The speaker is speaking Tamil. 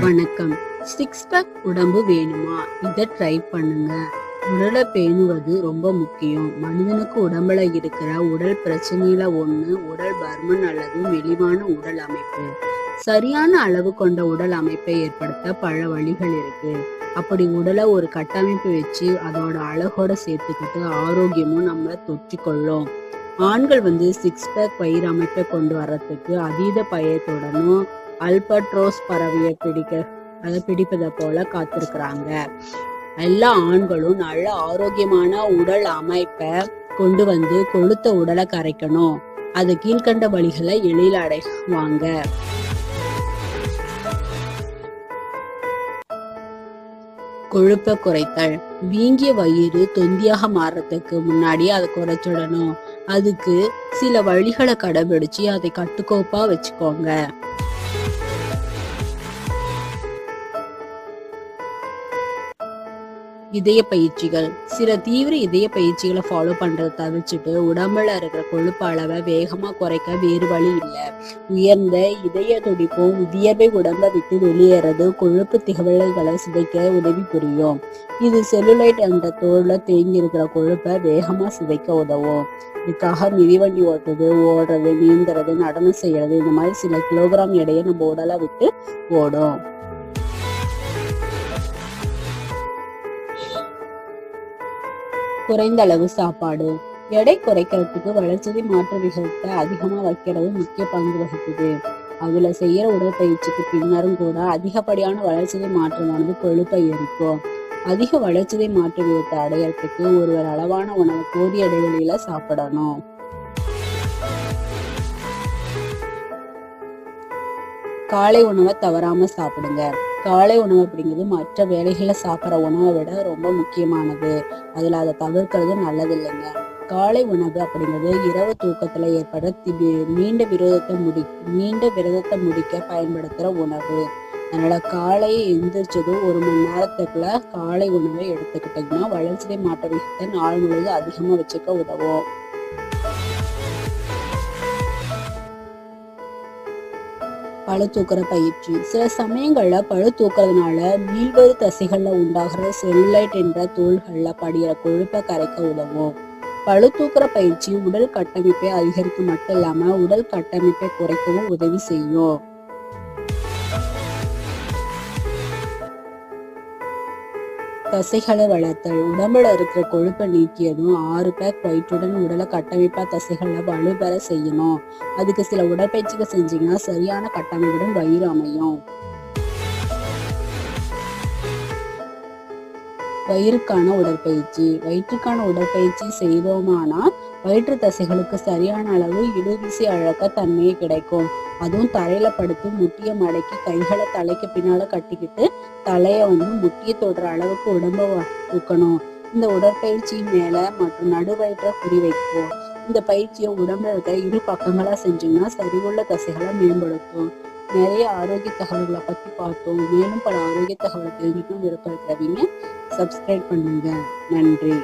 வணக்கம். சிக்ஸ் பேக் உடம்பு வேணுமா? இதை ட்ரை பண்ணுங்க. உடலை பேணுவது ரொம்ப முக்கியம். மனிதனுக்கு உடம்புல இருக்கிற உடல் பிரச்சனையில ஒண்ணு உடல் பருமன் அல்லது மெலிவான உடல் அமைப்பு. சரியான அளவு கொண்ட உடல் அமைப்பை ஏற்படுத்த பல வழிகள் இருக்கு. அப்படி உடலை ஒரு கட்டமைப்பு வச்சு அதோட அழகோட சேர்த்துக்கிட்டு ஆரோக்கியமும் நம்மளை தொற்றிக்கொள்ளும். ஆண்கள் வந்து சிக்ஸ் பேக் பயிர் அமைப்பை கொண்டு வர்றதுக்கு அதீத பயத்துடனும் அல்பட்ரோஸ் பறவையை பிடிக்க அதை பிடிப்பதை போல காத்திருக்கிறாங்க. எல்லா ஆண்களும் நல்ல ஆரோக்கியமான உடல் அமைப்பை கொண்டு வந்து கொழுத்த உடலை கரைக்கணும். அது கீழ்கண்ட வழிகளை எளியில் அடைவாங்க. கொழுப்பை குறைத்தல். வீங்கிய வயிறு தொந்தியாக மாறுறதுக்கு முன்னாடி அதை குறைச்சிடணும். அதுக்கு சில வழிகளை கடைபிடிச்சு அதை கட்டுக்கோப்பா வச்சுக்கோங்க. இதய பயிற்சிகள். சில தீவிர இதய பயிற்சிகளை ஃபாலோ பண்றதை தவிர்த்துட்டு உடம்புல இருக்கிற கொழுப்பு அளவை வேகமா குறைக்க வேறு வழி இல்லை. உயர்ந்த இதய துடிப்பும் வியர்வை உடம்பை விட்டு வெளியேறது கொழுப்பு திகவல்களை சிதைக்க உதவி புரியும். இது செல்லுலைட் என்ற தோல்ல தேங்கி இருக்கிற கொழுப்பை வேகமா சிதைக்க உதவும். இதுக்காக மிதிவண்டி ஓட்டுறது ஓடுறது நீந்துறது நடனம் செய்யறது இந்த மாதிரி சில கிலோகிராம் எடையை நம்ம உடலை விட்டு ஓடும். குறைந்த அளவு சாப்பாடு. எடை குறைக்கிறதுக்கு வளர்ச்சி மாற்று விகிதத்தை அதிகமா வைக்கிறது முக்கிய பங்கு வகிக்குது. அதுல செய்யற உடற்பயிற்சிக்கு பின்னரும் கூட அதிகப்படியான வளர்ச்சி மாற்றமானது கொழுப்பை எரிக்கும். அதிக வளர்ச்சி மாற்று விகிதத்தை அடையறதுக்கு ஒருவர் அளவான உணவு போதிய இடைவெளியில சாப்பிடணும். காலை உணவை தவறாம சாப்பிடுங்க. காலை உணவு அப்படிங்கிறது மற்ற வேலைகளை சாப்பிட்ற உணவை விட ரொம்ப முக்கியமானது. அதில் அதை தவிர்க்கிறது நல்லதில்லைங்க. காலை உணவு அப்படிங்கிறது இரவு தூக்கத்தில் ஏற்பட நீண்ட விரோதத்தை முடி நீண்ட விரதத்தை முடிக்க பயன்படுத்துகிற உணவு. அதனால் காலை எந்திரிச்சதும் ஒரு மணி நேரத்துக்குள்ள காலை உணவை எடுத்துக்கிட்டிங்கன்னா வளர்ச்சிதை மாற்ற விகிதத்தை நாள் முழுவதும் அதிகமாக வச்சுக்க உதவும். பழு தூக்குற பயிற்சி. சில சமயங்கள்ல பழு தூக்குறதுனால மீள்வரு தசைகள்ல உண்டாகிற செல்லுலைட் என்ற தோள்கள்ல படிகிற கொழுப்பை கரைக்க உதவும். பழு தூக்குற பயிற்சி உடல் கட்டமைப்பை அதிகரிக்க மட்டும் இல்லாம உடல் கட்டமைப்பை குறைக்கவும் உதவி செய்யும். தசைகளை வளர்த்தல் உடம்புல இருக்கிற கொழுப்பை நீக்கியதும் ஆறு பேக் வயிற்றுடன் உடலை கட்டமைப்பா தசைகளை வலுப்பெற செய்யணும். அதுக்கு சில உடற்பயிற்சிகள் செஞ்சீங்கன்னா சரியான கட்டமைப்புடன் வயிறு அமையும். வயிறுக்கான உடற்பயிற்சி. வயிற்றுக்கான உடற்பயிற்சி செய்தோமானால் வயிற்று தசைகளுக்கு சரியான அளவு இழுவிசை அழக்க தன்மையை கிடைக்கும். அதுவும் தரையில படுத்து முட்டியை மடக்கி கைகளை தலைக்கு பின்னால கட்டிக்கிட்டு தலையை வந்து முட்டியை தொடுற அளவுக்கு உடம்ப தூக்கணும் இந்த உடற்பயிற்சியின் மேல மற்றும் நடுவயிற்ற குறி வைக்கும் இந்த பயிற்சியை உடம்புல இருக்க இரு பக்கங்களா செஞ்சீங்கன்னா சரிவுள்ள தசைகளை மேம்படுத்தும். நிறைய ஆரோக்கிய தகவல்களை பத்தி பார்த்தோம். மேலும் பல ஆரோக்கிய தகவலை தெரிஞ்சுக்கணும் விருப்பம் இருக்கிறவங்க சப்ஸ்கிரைப் பண்ணுங்க. நன்றி.